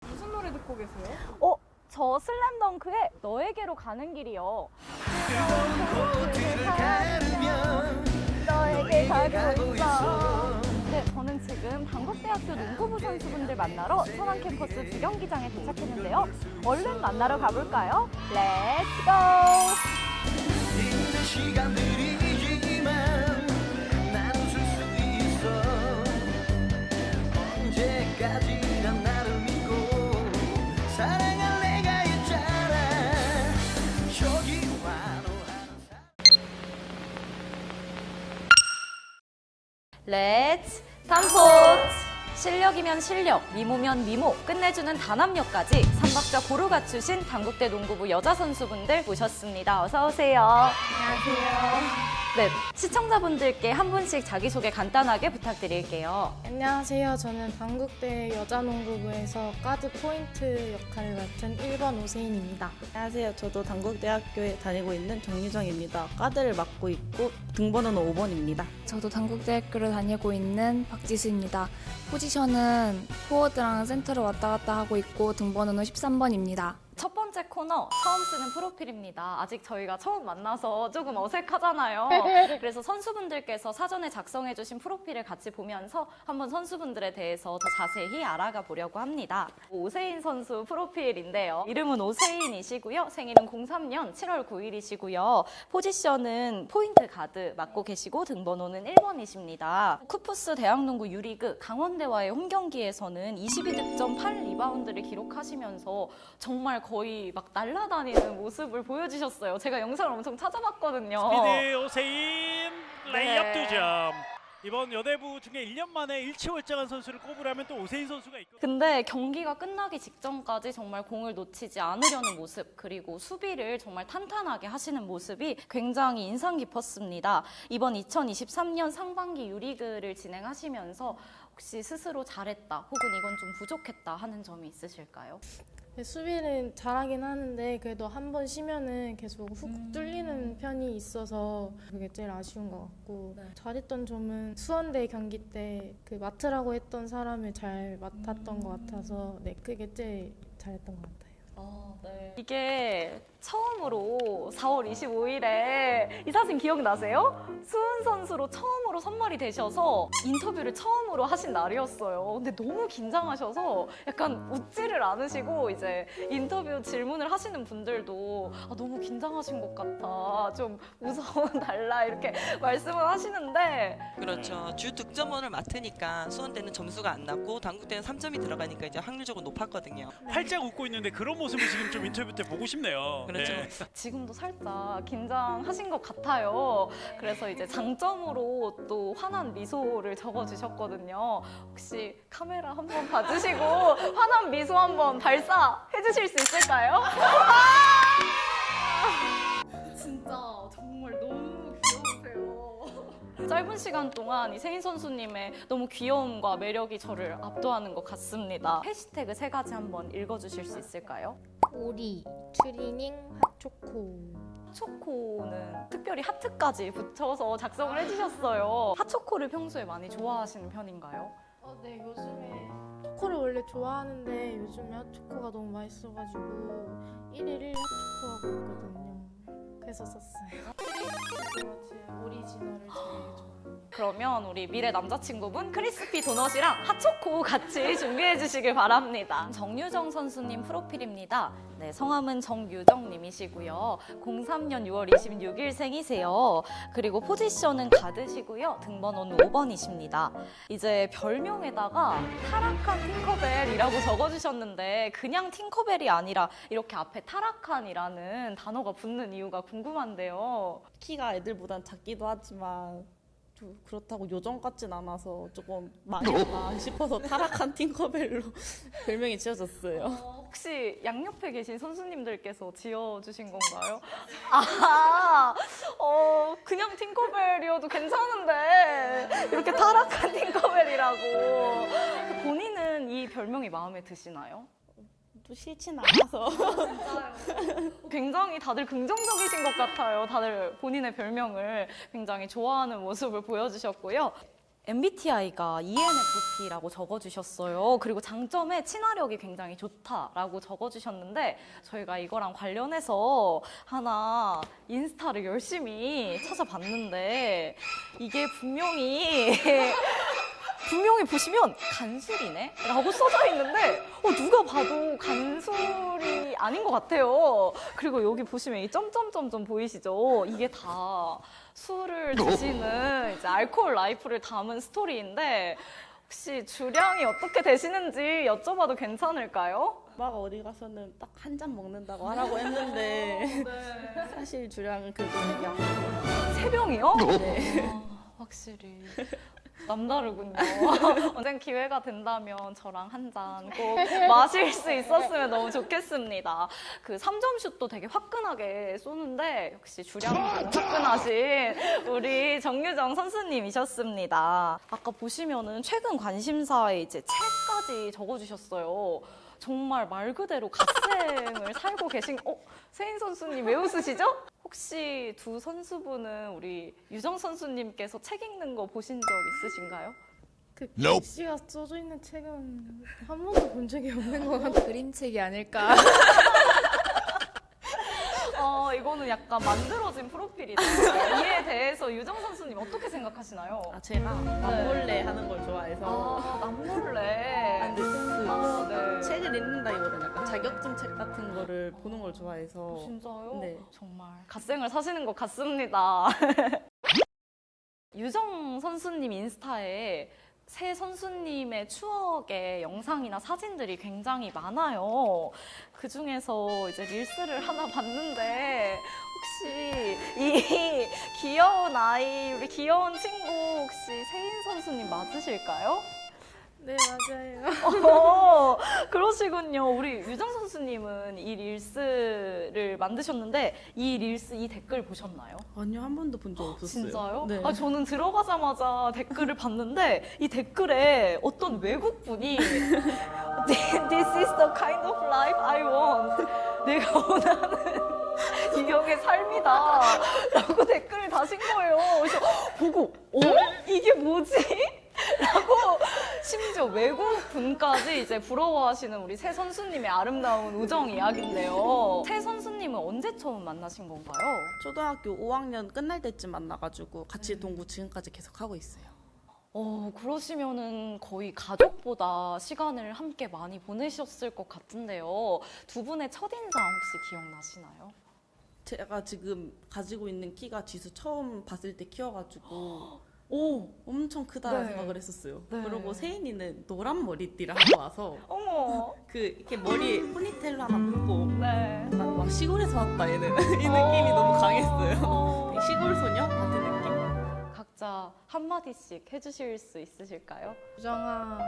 무슨 노래 듣고 계세요? 어, 저 슬램덩크의 너에게로 가는 길이요. 너에게 가고 있어. 네, 저는 지금 당국대학교 농구부 선수분들 만나러 천안 캠퍼스 주경기장에 도착했는데요. 얼른 만나러 가볼까요? 렛츠 고! 실력이면 실력, 미모면 미모, 끝내주는 단합력까지 삼박자 고루 갖추신 당국대 농구부 여자 선수분들 모셨습니다. 어서 오세요. 안녕하세요. 네, 시청자분들께 한 분씩 자기소개 간단하게 부탁드릴게요. 안녕하세요. 저는 당국대 여자농구부에서 가드 포인트 역할을 맡은 1번 오세인입니다. 안녕하세요. 저도 당국대학교에 다니고 있는 정유정입니다. 가드를 맡고 있고 등번호는 5번입니다. 저도 당국대학교를 다니고 있는 박지수입니다. 포지션은 포워드랑 센터를 왔다 갔다 하고 있고 등번호는 13번입니다. 첫 번째 코너 처음 쓰는 프로필입니다. 아직 저희가 처음 만나서 조금 어색하잖아요. 그래서 선수분들께서 사전에 작성해주신 프로필을 같이 보면서 한번 선수분들에 대해서 더 자세히 알아가 보려고 합니다. 오세인 선수 프로필인데요. 이름은 오세인이시고요. 생일은 03년 7월 9일이시고요. 포지션은 포인트 가드 맡고 계시고 등번호는 1번이십니다. 쿠프스 대학농구 유리그 강원대와의 홈 경기에서는 22득점 8리바운드를 기록하시면서 정말 거의 막 날아다니는 모습을 보여주셨어요. 제가 영상을 엄청 찾아봤거든요. 스피드 오세인 레이업 네. 두 점. 이번 여대부 중에 1년 만에 일치월장한 선수를 꼽으라면 또 오세인 선수가 있고 근데 경기가 끝나기 직전까지 정말 공을 놓치지 않으려는 모습 그리고 수비를 정말 탄탄하게 하시는 모습이 굉장히 인상 깊었습니다. 이번 2023년 상반기 유리그를 진행하시면서 혹시 스스로 잘했다 혹은 이건 좀 부족했다 하는 점이 있으실까요? 네, 수비는 잘하긴 하는데 그래도 한 번 쉬면은 계속 훅 뚫리는 편이 있어서 그게 제일 아쉬운 것 같고 잘했던 점은 수원대 경기 때 그 맡으라고 했던 사람을 잘 맡았던 것 같아서 네 그게 제일 잘했던 것 같아요. 이게 처음으로 4월 25일에 이 사진 기억나세요? 수은 선수로 처음으로 선발이 되셔서 인터뷰를 처음으로 하신 날이었어요. 근데 너무 긴장하셔서 약간 웃지를 않으시고 이제 인터뷰 질문을 하시는 분들도 아, 너무 긴장하신 것 같다. 좀 웃어 달라 이렇게 말씀을 하시는데 그렇죠. 주 득점원을 맡으니까 수원대는 점수가 안 났고 당국대는 3점이 들어가니까 이제 확률적으로 높았거든요. 활짝 웃고 있는데 그런 모습 을 지금 좀 인터뷰 때 보고 싶네요. 그렇죠. 네. 지금도 살짝 긴장하신 것 같아요. 그래서 이제 장점으로 또 환한 미소를 적어주셨거든요. 혹시 카메라 한번 봐주시고 환한 미소 한번 발사해 주실 수 있을까요? 짧은 시간 동안 이 세인 선수님의 너무 귀여움과 매력이 저를 압도하는 것 같습니다. 해시태그 세 가지 한번 읽어주실 수 있을까요? 오리, 트리닝, 핫초코. 핫초코는 특별히 하트까지 붙여서 작성을 해주셨어요. 핫초코를 평소에 많이 좋아하시는 편인가요? 어, 네 요즘에 초코를 원래 좋아하는데 요즘에 핫초코가 너무 맛있어가지고 1일 1 핫초코 하고 있거든요. 그래서 썼어요. 제 오리지널을 제일 좋아해요. 그러면 우리 미래 남자친구분 크리스피 도넛이랑 핫초코 같이 준비해 주시길 바랍니다. 정유정 선수님 프로필입니다. 네, 성함은 정유정님이시고요. 03년 6월 26일생이세요. 그리고 포지션은 가드시고요. 등번호는 5번이십니다. 이제 별명에다가 타락한 팅커벨이라고 적어주셨는데 그냥 팅커벨이 아니라 이렇게 앞에 타락한이라는 단어가 붙는 이유가 궁금 한데요. 키가 애들보단 작기도 하지만 좀 그렇다고 요정 같진 않아서 조금 망했다 싶어서 타락한 팅커벨로 별명이 지어졌어요. 혹시 양옆에 계신 선수님들께서 지어주신 건가요? 아, 어, 그냥 팅커벨이어도 괜찮은데 이렇게 타락한 팅커벨이라고. 본인은 이 별명이 마음에 드시나요? 또 싫진 않아서 굉장히 다들 긍정적이신 것 같아요. 다들 본인의 별명을 굉장히 좋아하는 모습을 보여주셨고요. MBTI가 ENFP라고 적어주셨어요. 그리고 장점에 친화력이 굉장히 좋다라고 적어주셨는데 저희가 이거랑 관련해서 하나 인스타를 열심히 찾아봤는데 이게 분명히 분명히 보시면 간술이네? 라고 써져 있는데 어, 누가 봐도 간술이 아닌 것 같아요. 그리고 여기 보시면 이 점점점점 보이시죠? 이게 다 술을 드시는 이제 알코올 라이프를 담은 스토리인데 혹시 주량이 어떻게 되시는지 여쭤봐도 괜찮을까요? 막 어디 가서는 딱 한 잔 먹는다고 하라고 했는데 사실 주량은 그거 양세 병이요? 네. 아, 확실히 남다르군요. 언젠 기회가 된다면 저랑 한 잔 꼭 마실 수 있었으면 너무 좋겠습니다. 그 3점 슛도 되게 화끈하게 쏘는데 역시 주량이 화끈하신 우리 정유정 선수님이셨습니다. 아까 보시면은 최근 관심사에 이제 책까지 적어주셨어요. 정말 말 그대로 갓생을 살고 계신 어 세인 선수님 왜 웃으시죠? 혹시 두 선수분은 우리 유정 선수님께서 책 읽는 거 보신 적 있으신가요? 그 글씨가 써져 있는 책은 한 번도 본 적이 없는 것 같아요. 그림책이 아닐까. 어 이거는 약간 만들어진 프로필이다. 이에 대해서 유정 선수님 어떻게 생각하시나요? 아 제가 남몰래 하는 걸 좋아해서 아 남몰래. 아, 근데 그 아, 네. 책을 읽는다기보다는 약간 자격증 책 같은 거를 보는 걸 좋아해서 진짜요? 네. 정말 갓생을 사시는 것 같습니다. 유정 선수님 인스타에 새 선수님의 추억의 영상이나 사진들이 굉장히 많아요. 그 중에서 이제 릴스를 하나 봤는데 혹시 이 귀여운 아이, 우리 귀여운 친구 혹시 세인 선수님 맞으실까요? 네 맞아요. 어, 그러시군요. 우리 유정 선수님은 이 릴스를 만드셨는데 이 릴스 이 댓글 보셨나요? 아니요 한 번도 본 적 없었어요. 진짜요? 네. 아, 저는 들어가자마자 댓글을 봤는데 이 댓글에 어떤 외국 분이 This is the kind of life I want. 내가 원하는 이경의 삶이다. 라고 댓글을 다신 거예요. 그래서 보고, 어? 이게 뭐지? 라고 심지어 외국 분까지 이제 부러워하시는 우리 새 선수님의 아름다운 우정 이야기인데요. 새 선수님은 언제 처음 만나신 건가요? 초등학교 5학년 끝날 때쯤 만나가지고 같이 동부 지금까지 계속 하고 있어요. 어, 그러시면은 거의 가족보다 시간을 함께 많이 보내셨을 것 같은데요. 두 분의 첫인상 혹시 기억나시나요? 제가 지금 가지고 있는 키가 지수 처음 봤을 때 키워가지고 오, 엄청 크다는 네. 생각을 했었어요. 네. 그리고 세인이는 노란 머리띠를 하고 와서 어머, 그 이렇게 머리에 포니테일 하나 묶고 네. 나, 와 시골에서 왔다 얘는 이 느낌이 너무 강했어요. 어. 시골 소녀 같은 느낌. 각자 한마디씩 해주실 수 있으실까요? 유정아,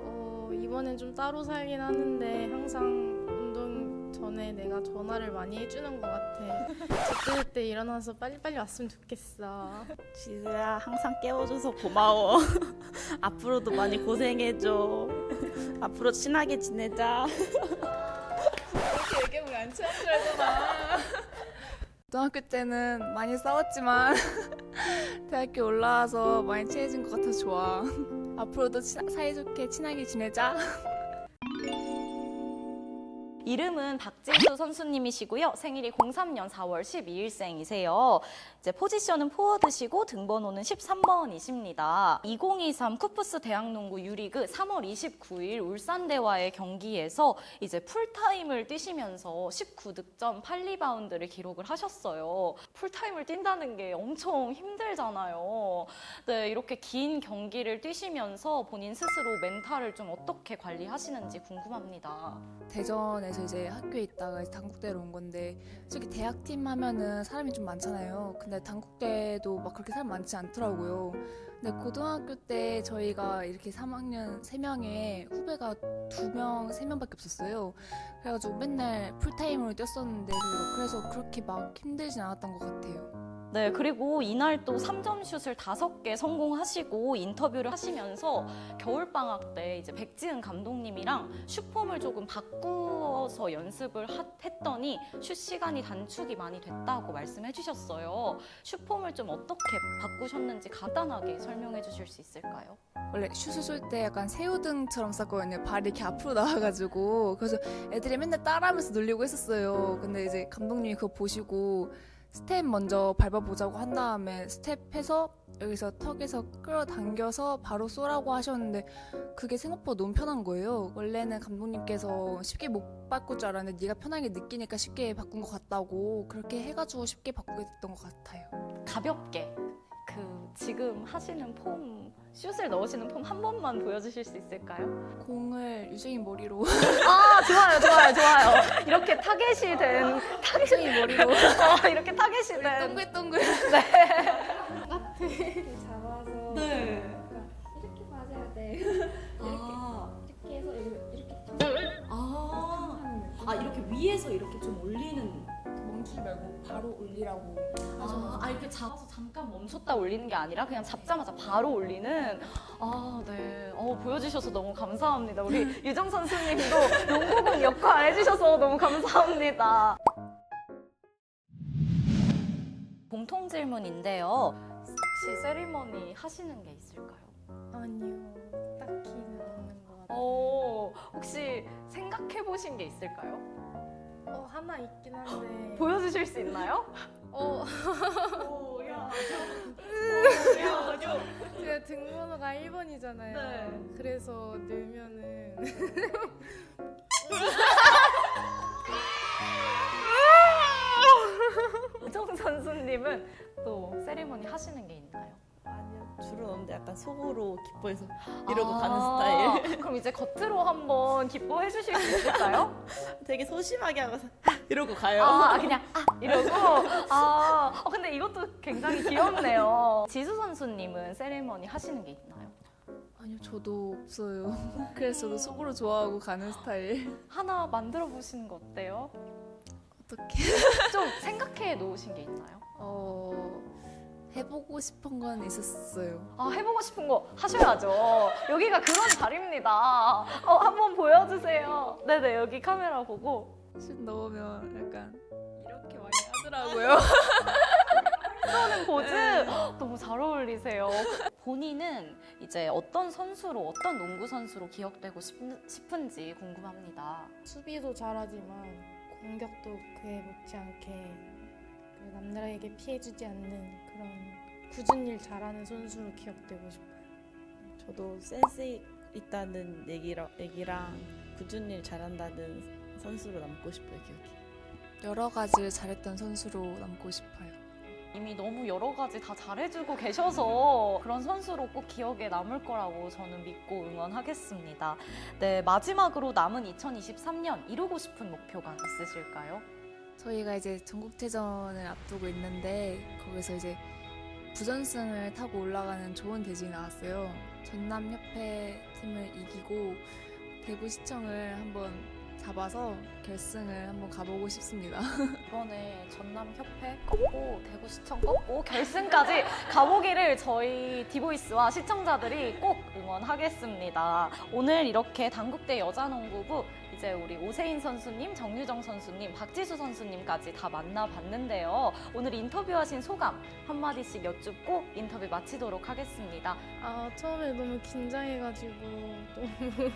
어, 이번엔 좀 따로 살긴 하는데 항상 전에 내가 전화를 많이 해주는 것 같아. 그때그때 일어나서 빨리빨리 왔으면 좋겠어. 지수야 항상 깨워줘서 고마워. 앞으로도 많이 고생해줘. 앞으로 친하게 지내자. 고등학교 때는 많이 싸웠지만 대학교 올라와서 많이 친해진 것 같아서 좋아. 앞으로도 친- 사이좋게 친하게 지내자. 이름은 박진수 선수님이시고요. 생일이 03년 4월 12일생이세요. 이제 포지션은 포워드시고 등번호는 13번이십니다. 2023 쿠프스 대학농구 유리그 3월 29일 울산대와의 경기에서 이제 풀타임을 뛰시면서 19득점 8리바운드를 기록을 하셨어요. 풀타임을 뛴다는 게 엄청 힘들잖아요. 네, 이렇게 긴 경기를 뛰시면서 본인 스스로 멘탈을 좀 어떻게 관리하시는지 궁금합니다. 대전에 서 이제 학교에 있다가 이제 단국대로 온 건데 솔직히 대학팀 하면은 사람이 좀 많잖아요. 근데 단국대도 막 그렇게 사람 많지 않더라고요. 네, 고등학교 때 저희가 이렇게 3학년 3명에 후배가 2명, 3명밖에 없었어요. 그래가지고 맨날 풀타임으로 뛰었었는데 그래서 그렇게 막 힘들진 않았던 것 같아요. 네, 그리고 이날 또 3점 슛을 5개 성공하시고 인터뷰를 하시면서 겨울방학 때 이제 백지은 감독님이랑 슛폼을 조금 바꾸어서 연습을 하- 했더니 슛 시간이 단축이 많이 됐다고 말씀해 주셨어요. 슛폼을 좀 어떻게 바꾸셨는지 간단하게 설명해 주실 수 있을까요? 원래 슛을 쏠 때 약간 새우등처럼 쐈거든요. 발이 이렇게 앞으로 나와가지고. 그래서 애들이 맨날 따라하면서 놀리고 했었어요. 근데 이제 감독님이 그거 보시고 스텝 먼저 밟아보자고 한 다음에 스텝해서 여기서 턱에서 끌어당겨서 바로 쏘라고 하셨는데 그게 생각보다 너무 편한 거예요. 원래는 감독님께서 쉽게 못 바꿀 줄 알았는데 네가 편하게 느끼니까 쉽게 바꾼 것 같다고 그렇게 해가지고 쉽게 바꾸게 됐던 것 같아요. 가볍게 그 지금 하시는 폼 슛을 넣으시는 폼 한 번만 보여주실 수 있을까요? 공을 유정이 머리로. 아 좋아요 좋아요 좋아요. 이렇게 타겟이 된 유정이 머리로. 어, 이렇게 타겟이 된 동글동글. 잡아서. 네. 이렇게 맞아야 돼. 이렇게. 아, 이렇게 해서 이렇게 이렇게. 아. 아 이렇게 위에서 이렇게 좀 올리는 멈추지 말고 바로 올리라고 아, 아 이렇게 잡아서 잠깐 멈췄다 올리는 게 아니라 그냥 잡자마자 바로 올리는 아 네. 어, 보여주셔서 너무 감사합니다. 우리 유정 선수님도 농구공 역할 해주셔서 너무 감사합니다. 공통 질문인데요. 혹시 세리머니 하시는 게 있을까요? 아니요, 딱히는 없는 것 같아요. 어, 혹시 생각해 보신 게 있을까요? 어, 하나 있긴 한데. 보여주실 수 있나요? 어, 오, 야, 제가 등번호가 1번이잖아요. 네. 그래서 늘면은 유정 선수님은 또 세리머니 하시는 게 있나요? 아니요. 주로 없는데 약간 속으로 기뻐해서 이러고 아, 가는 스타일. 그럼 이제 겉으로 한번 기뻐해 주실 수 있을까요? 되게 소심하게 하고서 이러고 가요. 아, 그냥 아 이러고. 아, 어, 근데 이것도 굉장히 귀엽네요. 지수 선수님은 세리머니 하시는 게 있나요? 아니요 저도 없어요 그래서 저도 속으로 좋아하고 가는 스타일 하나 만들어 보시는 거 어때요? 어떻게 좀 생각해 놓으신 게 있나요? 어 해보고 싶은 건 있었어요 아, 해보고 싶은 거 하셔야죠. 여기가 그런 자리입니다. 어, 한번 보여주세요. 네네, 여기 카메라 보고. 슛 넣으면 약간 이렇게 많이 하더라고요 하는 포즈 너무 잘 어울리세요. 본인은 이제 어떤 선수로 어떤 농구 선수로 기억되고 싶, 싶은지 궁금합니다. 수비도 잘하지만 공격도 그에 못지않게 그 남들에게 피해주지 않는 그런 굳은 일 잘하는 선수로 기억되고 싶어요. 저도 센스 있다는 얘기랑, 얘기랑 일 잘한다는 선수로 남고 싶어요, 기억이. 여러 가지를 잘했던 선수로 남고 싶어요 이미 너무 여러 가지 다 잘해주고 계셔서 그런 선수로 꼭 기억에 남을 거라고 저는 믿고 응원하겠습니다. 네, 마지막으로 남은 2023년 이루고 싶은 목표가 있으실까요? 저희가 이제 전국체전을 앞두고 있는데 거기서 이제 부전승을 타고 올라가는 좋은 대진이 나왔어요. 전남협회 팀을 이기고 대구시청을 한번 잡아서 결승을 한번 가보고 싶습니다. 이번에 전남협회 꺾고 대구시청 꺾고 결승까지 가보기를 저희 디보이스와 시청자들이 꼭 응원하겠습니다. 오늘 이렇게 당국대 여자농구부 이제 우리 오세인 선수님, 정유정 선수님, 박지수 선수님까지 다 만나봤는데요. 오늘 인터뷰하신 소감 한마디씩 여쭙고 인터뷰 마치도록 하겠습니다. 아 처음에 너무 긴장해가지고 너무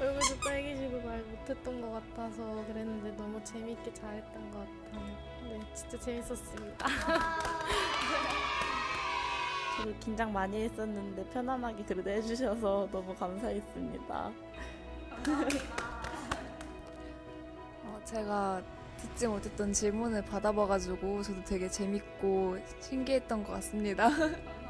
얼굴도 빨개지고 말 못했던 것 같아서 그랬는데 너무 재밌게 잘했던 것 같아요. 네, 진짜 재밌었습니다. 저도 긴장 많이 했었는데 편안하게 그래도 해주셔서 너무 감사했습니다. 어, 제가 듣지 못했던 질문을 받아봐가지고 저도 되게 재밌고 신기했던 것 같습니다.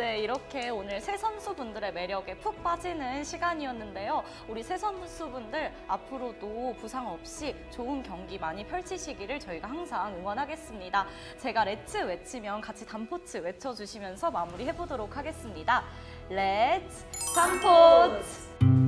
네, 이렇게 오늘 새 선수분들의 매력에 푹 빠지는 시간이었는데요. 우리 새 선수분들 앞으로도 부상 없이 좋은 경기 많이 펼치시기를 저희가 항상 응원하겠습니다. 제가 레츠 외치면 같이 단포츠 외쳐주시면서 마무리해보도록 하겠습니다. 렛츠 단포츠!